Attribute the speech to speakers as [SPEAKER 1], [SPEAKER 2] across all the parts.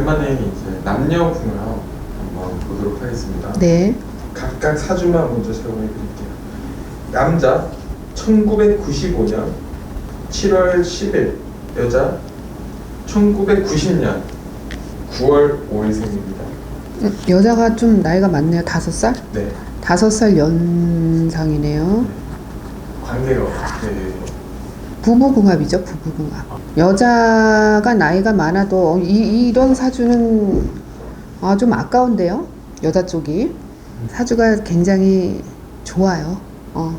[SPEAKER 1] 오랜만에 이제 남녀 궁합 한번 보도록 하겠습니다.
[SPEAKER 2] 네.
[SPEAKER 1] 각각 사주만 먼저 제공해 드릴게요. 남자 1995년 7월 10일, 여자 1990년 9월 5일생입니다.
[SPEAKER 2] 음, 여자가 좀 나이가 많네요. 다섯 살?
[SPEAKER 1] 네.
[SPEAKER 2] 다섯 살 연상이네요.
[SPEAKER 1] 관계가 어떻게
[SPEAKER 2] 부부궁합이죠, 부부궁합. 여자가 나이가 많아도 이, 이런 사주는 아, 좀 아까운데요. 여자 쪽이 사주가 굉장히 좋아요. 어,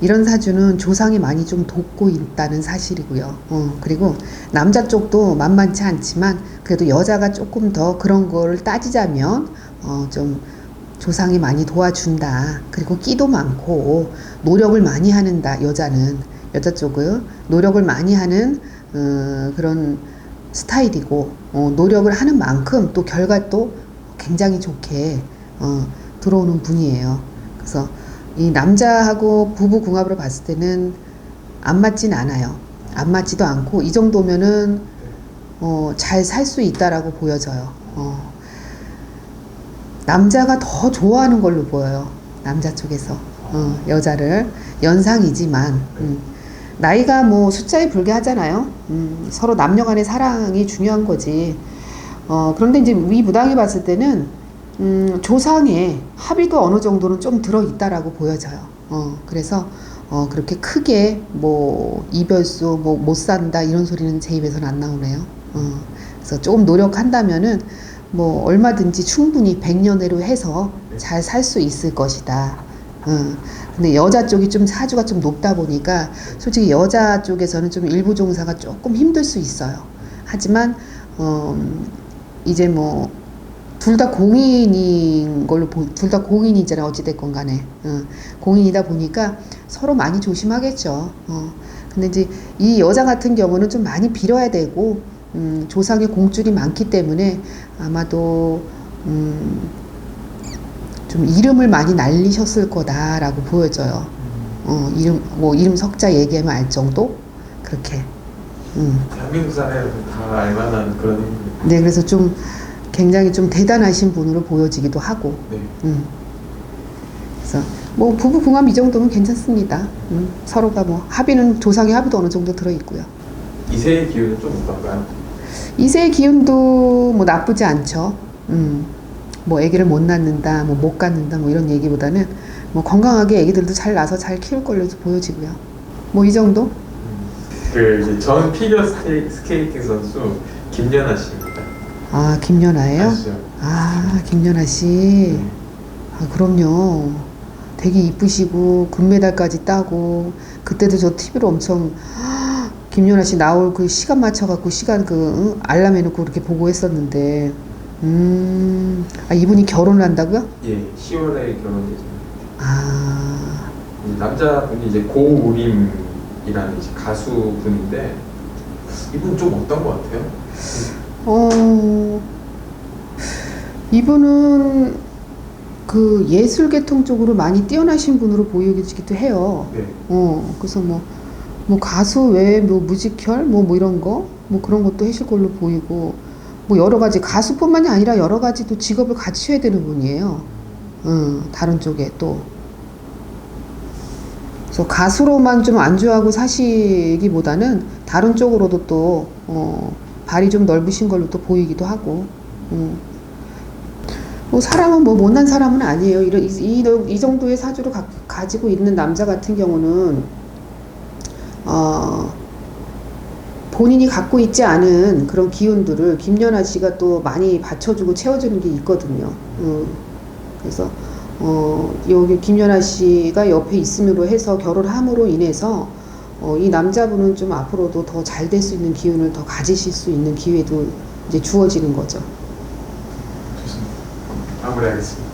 [SPEAKER 2] 이런 사주는 조상이 많이 좀 돕고 있다는 사실이고요. 어, 그리고 남자 쪽도 만만치 않지만 그래도 여자가 조금 더 그런 거를 따지자면 어, 좀 조상이 많이 도와준다. 그리고 끼도 많고 노력을 많이 하는다. 여자는 여자 쪽은 노력을 많이 하는 어, 그런 스타일이고 어, 노력을 하는 만큼 또 결과도 굉장히 좋게 어, 들어오는 분이에요. 그래서 이 남자하고 부부 궁합으로 봤을 때는 안 맞진 않아요. 안 맞지도 않고 이 정도면은 어, 잘 살 수 있다라고 보여져요. 어. 남자가 더 좋아하는 걸로 보여요. 남자 쪽에서 어, 여자를 연상이지만 음, 나이가 뭐 숫자에 불과하잖아요. 음, 서로 남녀 간의 사랑이 중요한 거지. 어, 그런데 이제 위 부당이 봤을 때는 음, 조상의 합의도 어느 정도는 좀 들어 있다라고 보여져요. 어, 그래서 어, 그렇게 크게 뭐 이별수 뭐 못 산다 이런 소리는 제 입에서는 안 나오네요. 어, 그래서 조금 노력한다면은 뭐 얼마든지 충분히 백년회로 해서 잘 살 수 있을 것이다. 어, 근데 여자 쪽이 좀 사주가 좀 높다 보니까 솔직히 여자 쪽에서는 좀 일부 종사가 조금 힘들 수 있어요. 하지만 어, 이제 뭐 둘 다 공인인 걸로 둘 다 공인이잖아요. 어찌됐건 간에 어, 공인이다 보니까 서로 많이 조심하겠죠. 어, 근데 이제 이 여자 같은 경우는 좀 많이 빌어야 되고 음, 조상의 공줄이 많기 때문에 아마도 음, 좀 이름을 많이 날리셨을 거다라고 보여져요. 어, 이름 뭐 이름 석자 얘기하면 알 정도 그렇게. 음.
[SPEAKER 1] 대한민국 사회에서 다 알만한 그런 인물.
[SPEAKER 2] 네, 그래서 좀 굉장히 좀 대단하신 분으로 보여지기도 하고.
[SPEAKER 1] 네.
[SPEAKER 2] 음. 그래서 뭐 부부 궁합 이 정도면 괜찮습니다. 음, 서로가 뭐 합의는 조상의 합의도 어느 정도 들어 있고요.
[SPEAKER 1] 이세의 기운은 좀 어떤가요?
[SPEAKER 2] 이세의 기운도 뭐 나쁘지 않죠. 음, 뭐 아기를 못 낳는다, 뭐 못 갖는다, 뭐 이런 얘기보다는 뭐 건강하게 아기들도 잘 낳아서 잘 키울 걸로 보여지고요. 뭐 이 정도?
[SPEAKER 1] 그 전 피겨 스케이, 스케이팅 선수 김연아 씨입니다.
[SPEAKER 2] 아 김연아예요?
[SPEAKER 1] 아시죠?
[SPEAKER 2] 아 김연아 씨.
[SPEAKER 1] 네.
[SPEAKER 2] 아 그럼요. 되게 이쁘시고 금메달까지 따고 그때도 저 TV로 엄청 김연아 씨 나올 그 시간 맞춰 갖고 시간 그 응? 알람 해놓고 그렇게 보고 했었는데 음, 아 이분이 결혼을 한다고요?
[SPEAKER 1] 예, 10월에 결혼 예정.
[SPEAKER 2] 아,
[SPEAKER 1] 이 남자분이 이제 고우림이라는 이제 가수분인데 이분 좀 어떤 것 같아요?
[SPEAKER 2] 어, 이분은 그 예술 계통 쪽으로 많이 뛰어나신 분으로 보여지기도 해요.
[SPEAKER 1] 네.
[SPEAKER 2] 어, 그래서 뭐, 뭐 가수 외에 뭐 뮤지컬 뭐, 뭐 이런 거, 뭐 그런 것도 하실 걸로 보이고, 뭐 여러 가지 가수뿐만이 아니라 여러 가지 또 직업을 갖춰야 되는 분이에요. 어, 다른 쪽에 또. 그래서 가수로만 좀 안주하고 사시기보다는 다른 쪽으로도 또, 어, 발이 좀 넓으신 걸로 또 보이기도 하고, 음. 뭐 사람은 뭐 못난 사람은 아니에요. 이런 이, 이, 이 정도의 사주를 가, 가지고 있는 남자 같은 경우는 어, 본인이 갖고 있지 않은 그런 기운들을 김연아 씨가 또 많이 받쳐주고 채워주는 게 있거든요. 음, 그래서 어, 여기 김연아 씨가 옆에 있음으로 해서 결혼함으로 인해서 어, 이 남자분은 좀 앞으로도 더 잘 될 수 있는 기운을 더 가지실 수 있는 기회도 이제 주어지는 거죠.
[SPEAKER 1] 좋습니다. 마무리하겠습니다.